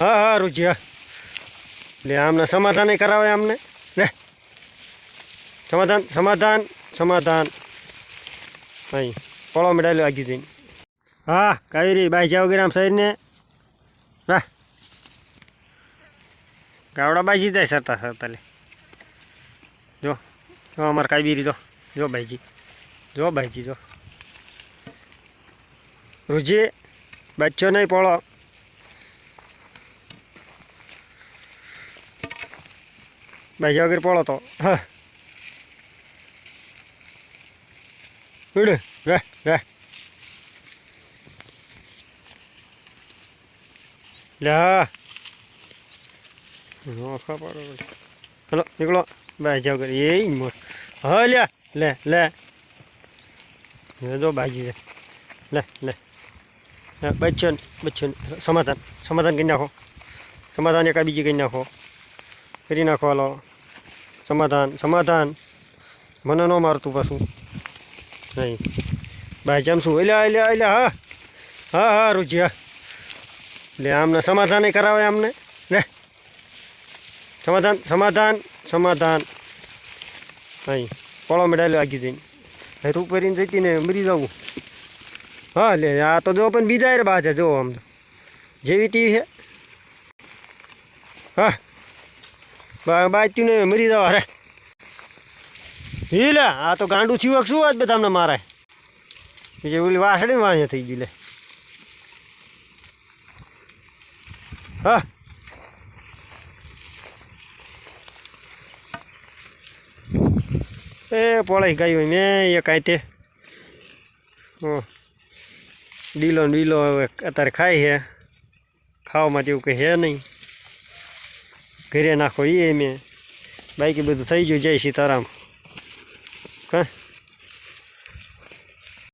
હા હા રુચિ એટલે આમને સમાધાન કરાવે અમને લે. સમાધાન સમાધાન સમાધાન. અહીં, પોળો મેળાયેલો આગી જઈને. હા, કાવેરી, બાઈ જાવ ગીરામ સાહેબને. હા ગાવડા બાજી જાય સરતા સરતા લે. જો જો અમારે કાવેરી તો જો ભાઈજી જો. ભાઈજી જો રુચિ બચ્ચો નહીં પોળો. બાજી વગર પડો તો હા રે રે લે હા નોખા પાડો હલો નીકળો બાજી વગર એ મોર હા લે લે લે જો બાજી છે લે લે બચ્ચન બચ્ચન સમાધાન સમાધાન કરી નાખો સમાધાન એકા બીજી કરી નાખો કરી નાખો હાલો સમાધાન સમાધાન. મને ન મારતું પાછું. નહીં. ભાઈ જેમ શું? એલ્યા એલ્યા એલ્યા હા. હા હા રુચિ હા લે, આમને સમાધાન કરાવે આમને. લે. સમાધાન સમાધાન સમાધાન. નહીં. પોળો મેળાયેલો આગી જઈને. તું પહેરીને જતી ને મરી જવું. હા, લે, આ તો જો, પણ બીજા રે બાજે, જો આમ તો. જેવી ટીવી છે. હા. બા બાજ્યું ને મરી જવા રે. લે આ તો ગાંડું થયું શું આજ બધા તમને મારે? બીજે ઓલી વાસડી વાંહે થઈ ગયું લે. હા. એ પોળાઈ ગયું મેં એ કાંઈ તે. ડીલો ડીલો હવે અત્યારે ખાય છે. ખાવામાં જેવું કંઈ હે નહીં. ઘરે નાખો એ. મેં બાકી બધું થઈ ગયું. જય સીતારામ. હા?